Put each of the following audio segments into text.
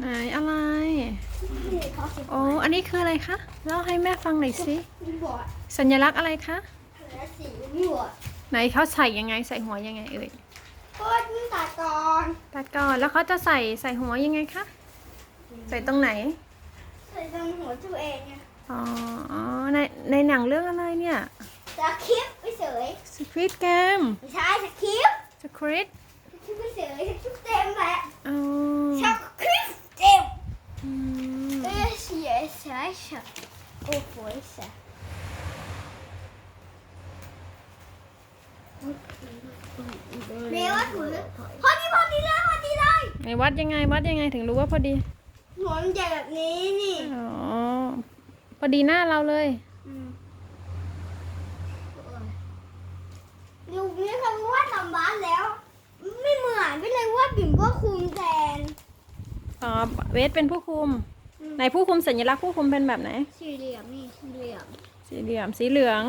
ไหนอะไรนี่เขาสิบโอ้อันนี้คืออะไรคะเล่าให้แม่ฟังหน่อยสิบวชสัญลักษณ์อะไรคะและสีบวชไหนเขาใส่ยังไงใส่หัวยังไงเอ่ยโคตรตัดก่อนตัดก่อนแล้วเขาจะใส่ใส่หัวยังไงคะใส่ตรงไหน ใส่ตรงหัวตัวเองไงอ๋ออ๋อในในหนังเรื่องอะไรเนี่ยสคริปต์ไม่เฉย Squid Game ไม่ใช่สคริปต์ Squid สคริปต์ไม่เฉยสคริปต์เต็มแหละอ๋อ สคริปต์เต็ม อืม เออเสี ยเสียเสียโอ้โหเสียเมย์ว่าถูกพอดีพอดีเลยพอดีเลยไหนวัดยังไงวัดยังไงถึงรู้ว่าพอดีหัวมันใหญ่แบบนี้นี่ อ๋อ พอดีหน้าเราเลยลูกนี้เขาว่าทำบ้านแล้ว ไม่เหมือนไม่เลยว่าบิ่มก็คุมแทน อ๋อ เวทเป็นผู้คุม ไหนผู้คุมสัญลักษณ์ผู้คุมเป็นแบบไหน สี่เหลี่ยมนี่สี่เหลี่ยมสีเหลี่ยมสีเหลือง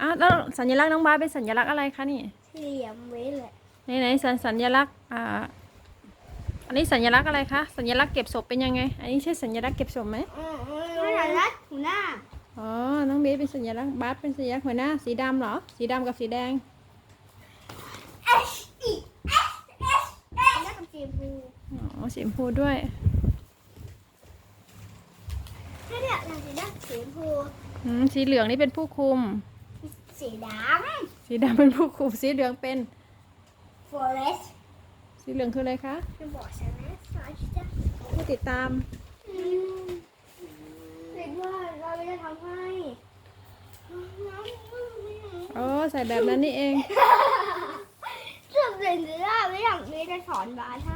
อ้าวแล้วสัญลักษณ์น้องบาสเป็นสัญลักษณ์อะไรคะนี่สี่เหลี่ยมไว้เลยไหนไหนสัญสัญลักษณ์อ่าอันนี้สัญลักษณ์อะไรคะสัญลักษณ์เก็บศพเป็นยังไง อันนี้ใช่สัญลักษณ์เก็บศพไหมไม่ใช่รัดหัวหน้าอ๋อน้องเบสเป็นสัญลักษณ์บาสเป็นสัญลักษณ์หัวหน้าสีดำเหรอ สีดำกับสีแดง S E S S S แล้วกับสีบูอ๋อสีชมพูด้วย ถ้าเนี่ยเราจะได้สีบูอืมสีเหลืองนี่เป็นผู้คุม สีดสีดำเป็นผู้คุม สีเหลืองเป็นำ forest สีเหลืองคืออะไรคะจะบอกฉันนะสอนจะผู้ติดตามเด็กว่าเราจะทำให้อ๋อ ใส่แบบนั้นนี่เองเรื่องเรียนจะได้ไม่อยากมีจะสอนบาสให้